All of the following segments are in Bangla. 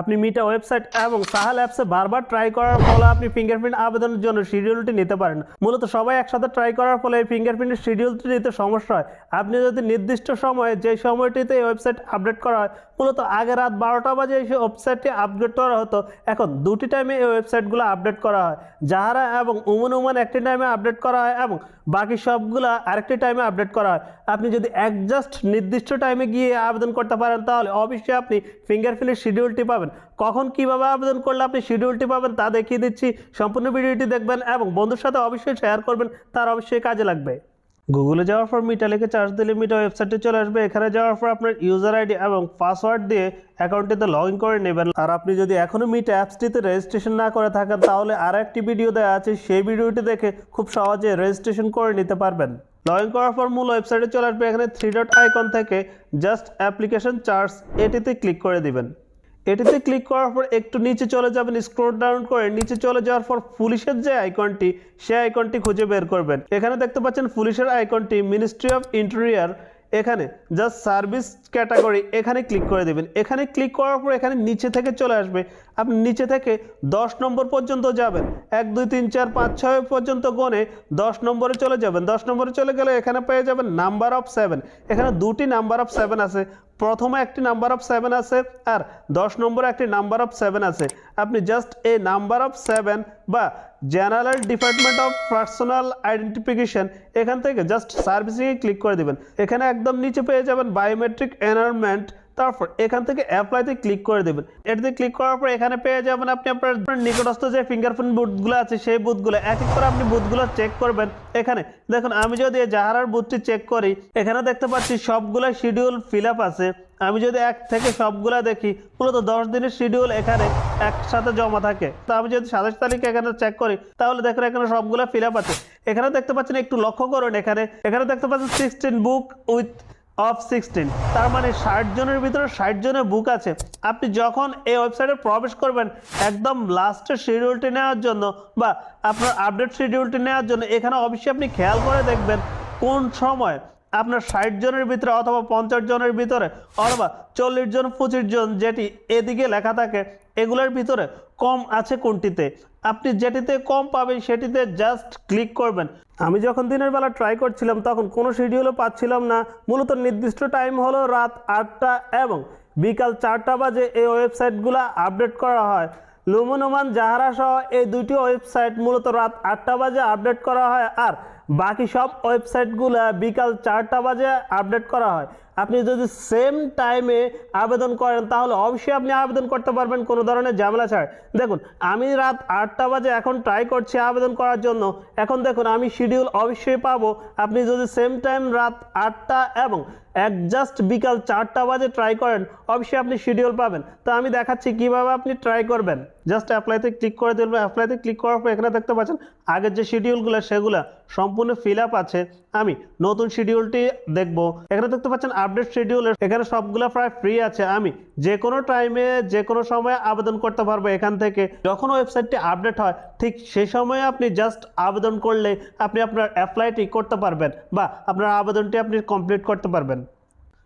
আপনি মিটা ওয়েবসাইট এবং সাহাল অ্যাপসে বারবার ট্রাই করার ফলে আপনি ফিঙ্গারপ্রিন্ট আবেদনের জন্য শিডিউলটি নিতে পারেন। মূলত সবাই একসাথে ট্রাই করার ফলে এই ফিঙ্গারপ্রিন্টের শিডিউলটি নিতে সমস্যা হয়। আপনি যদি নির্দিষ্ট সময়ে যে সময়টিতে এই ওয়েবসাইট আপডেট করা হয়, মূলত আগে রাত বারোটা বাজে এই ওয়েবসাইটটি আপডেট করা হতো। এখন দুটি টাইমে এই ওয়েবসাইটগুলো আপডেট করা হয়। যাহারা এবং উমন উমান একটি টাইমে আপডেট করা হয় এবং বাকি সবগুলা আরেকটি টাইমে আপডেট করা হয়। আপনি যদি একজাস্ট নির্দিষ্ট টাইমে গিয়ে আবেদন করতে পারেন, তাহলে অবশ্যই আপনি ফিঙ্গারপ্রিন্টের শিডিউলটি পাবেন। কখন কীভাবে আবেদন করলে আপনি শিডিউলটি পাবেন তা দেখিয়ে দিচ্ছি। সম্পূর্ণ ভিডিওটি দেখবেন এবং বন্ধুর সাথে অবশ্যই শেয়ার করবেন, তার অবশ্যই কাজে লাগবে। গুগলে যাওয়ার পর মিটা লিখে চার্জ দিলে মিটা ওয়েবসাইটে চলে আসবে। এখানে যাওয়ার পর আপনার ইউজার আইডি এবং পাসওয়ার্ড দিয়ে অ্যাকাউন্টটিতে লগ ইন করে নেবেন। আর আপনি যদি এখনও মিটা অ্যাপসটিতে রেজিস্ট্রেশন না করে থাকেন, তাহলে আর একটি ভিডিও দেওয়া আছে, সেই ভিডিওটি দেখে খুব সহজে রেজিস্ট্রেশন করে নিতে পারবেন। লগ ইন করার পর মূল ওয়েবসাইটে চলে আসবে। এখানে থ্রি ডট আইকন থেকে জাস্ট অ্যাপ্লিকেশন চার্জ এটিতে ক্লিক করে দিবেন। এটিতে ক্লিক করার পর একটু নিচে চলে যাবেন স্ক্রল ডাউন করে নিচে চলে যাওয়ার পর পুলিশের যে আইকনটি সেই আইকনটি খুঁজে বের করবেন। এখানে দেখতে পাচ্ছেন পুলিশের আইকনটি মিনিস্ট্রি অফ ইন্টেরিয়ার এখানে জাস্ট সার্ভিস ক্যাটাগরি এখানে ক্লিক করে দেবেন। এখানে ক্লিক করার পর এখানে নিচে থেকে চলে আসবে। আপনি নিচে থেকে দশ নম্বর পর্যন্ত যাবেন। এক, দুই, তিন, চার, পাঁচ, ছয় পর্যন্ত গনে দশ নম্বরে চলে যাবেন। দশ নম্বরে চলে গেলে এখানে পেয়ে যাবেন নাম্বার অফ সেভেন এখানে দুটি নাম্বার অফ সেভেন আছে। প্রথমে একটি নাম্বার অফ সেভেন আছে আর দশ নম্বরে একটি নাম্বার অফ সেভেন আছে। আপনি জাস্ট এই নাম্বার অফ সেভেন বা general department of personal identification এখান থেকে জাস্ট সার্ভিসিংয়ে ক্লিক করে দেবেন। এখানে একদম নিচে পেয়ে যাবেন বায়োমেট্রিক এনভারনমেন্ট তারপর এখান থেকে অ্যাপ্লাইতে ক্লিক করে দেবেন। এটাতে ক্লিক করার পর এখানে পেয়ে যাবেন আপনি আপনার নিকটস্থ যে ফিঙ্গারপ্রিন্ট বুথগুলো আছে, সেই বুথগুলো এক এক করে আপনি বুথগুলো চেক করবেন। এখানে দেখুন, আমি যদি জাহারার বুথটি চেক করি, এখানে দেখতে পাচ্ছি সবগুলো শিডিউল ফিল আপ আছে। আমি যদি এক থেকে সবগুলা দেখি, মূলত দশ দিনের শিডিউল এখানে একসাথে জমা থাকে। তো আমি যদি সাতাশ তারিখ এখানে চেক করি, তাহলে দেখুন এখানে সবগুলো ফিল আপ আছে। এখানে দেখতে পাচ্ছেন, একটু লক্ষ্য করুন এখানে। এখানে দেখতে পাচ্ছেন sixteen book with of sixteen তার মানে ষাট জনের ভিতরে ষাট জনের বুক আছে। আপনি যখন এই ওয়েবসাইটে প্রবেশ করবেন, একদম লাস্টের শিডিউলটি নেওয়ার জন্য বা আপনার আপডেট শিডিউলটি নেওয়ার জন্য, এখানে অবশ্যই আপনি খেয়াল করে দেখবেন কোন সময় আপনার ষাট জনের ভিতরে অথবা পঞ্চাশ জনের ভিতরে অথবা চল্লিশ জন, পঁচিশ জন যেটি এদিকে লেখা থাকে, এগুলোর ভিতরে কম আছে কোনটিতে? আপনি যেটিতে কম পাবেন সেটিতে জাস্ট ক্লিক করবেন। আমি যখন দিনের বেলা ট্রাই করছিলাম, তখন কোনো শিডিউলও পাচ্ছিলাম না। মূলত নির্দিষ্ট টাইম হলো রাত আটটা এবং বিকাল চারটা বাজে এই ওয়েবসাইটগুলো আপডেট করা হয়। লুমনুমান জাহারা সহ এই দুটি ওয়েবসাইট মূলত রাত আটটা বাজে আপডেট করা হয় আর বাকি সব ওয়েবসাইটগুলো বিকাল চারটা বাজে আপডেট করা হয়। আপনি যদি সেম টাইমে আবেদন করেন, তাহলে অবশ্যই আপনি আবেদন করতে পারবেন কোনো ধরনের ঝামেলা ছাড় দেখুন, আমি রাত আটটা বাজে এখন ট্রাই করছি আবেদন করার জন্য। এখন দেখুন, আমি শিডিউল অবশ্যই পাবো। আপনি যদি সেম টাইম রাত আটটা এবং একজাস্ট বিকাল চারটা বাজে ট্রাই করেন, অবশ্যই আপনি শিডিউল পাবেন। তো আমি দেখাচ্ছি কীভাবে আপনি ট্রাই করবেন। জাস্ট অ্যাপ্লাইতে ক্লিক করে দেবেন অ্যাপ্লাইতে ক্লিক করার পর এখানে দেখতে পাচ্ছেন, আগের যে শিডিউলগুলো সেগুলো সম্পূর্ণ ফিল আপ আছে। আমি নতুন শিডিউলটি দেখব। এখানে দেখতে পাচ্ছেন আপডেট শিডিউল এখানে সবগুলো প্রায় ফ্রি আছে। আমি যে কোনো টাইমে যে কোনো সময় আবেদন করতে পারবে এখান থেকে। যখন ওয়েবসাইটটি আপডেট হয়, ঠিক সেই সময়ে আপনি জাস্ট আবেদন করলে আপনি আপনার অ্যাপ্লাইটি করতে পারবেন বা আপনার আবেদনটি আপনি কমপ্লিট করতে পারবেন।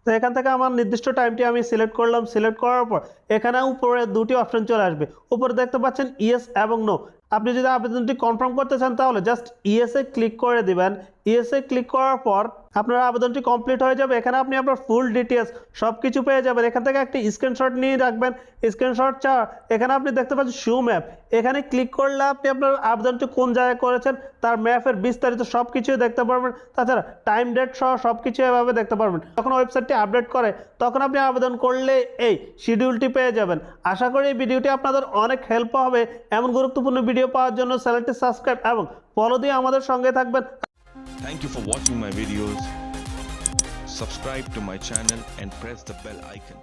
তো এখান থেকে আমার নির্দিষ্ট টাইমটি আমি সিলেক্ট করলাম। সিলেক্ট করার পর এখানে উপরে দুটি অপশন চলে আসবে। উপরে দেখতে পাচ্ছেন ইয়েস এবং নো আপনি যদি আবেদনটি কনফার্ম করতে চান, তাহলে জাস্ট ইয়েসে ক্লিক করে দিবেন। ইয়েসে ক্লিক করার পর আপনার আবেদনটি কমপ্লিট হয়ে যাবে। এখানে আপনি আপনার ফুল ডিটেলস সব কিছু পেয়ে যাবেন। এখান থেকে একটি স্ক্রিনশট নিয়ে রাখবেন। স্ক্রিনশট চা এখানে আপনি দেখতে পাচ্ছেন শু ম্যাপ এখানে ক্লিক করলে আপনি আপনার আবেদনটি কোন জায়গায় করেছেন, তার ম্যাপের বিস্তারিত সব কিছুই দেখতে পারবেন। তাছাড়া টাইম ডেট সহ সব কিছু এভাবে দেখতে পারবেন। যখন ওয়েবসাইটটি আপডেট করে, তখন আপনি আবেদন করলে এই শিডিউলটি পেয়ে যাবেন। আশা করি এই ভিডিওটি আপনাদের অনেক হেল্প হবে। এমন গুরুত্বপূর্ণ ভিডিও পাওয়ার জন্য চ্যানেলটি সাবস্ক্রাইব এবং ফলো দিয়ে আমাদের সঙ্গে থাকবেন Thank you for watching my videos. Subscribe to my channel and press the bell icon.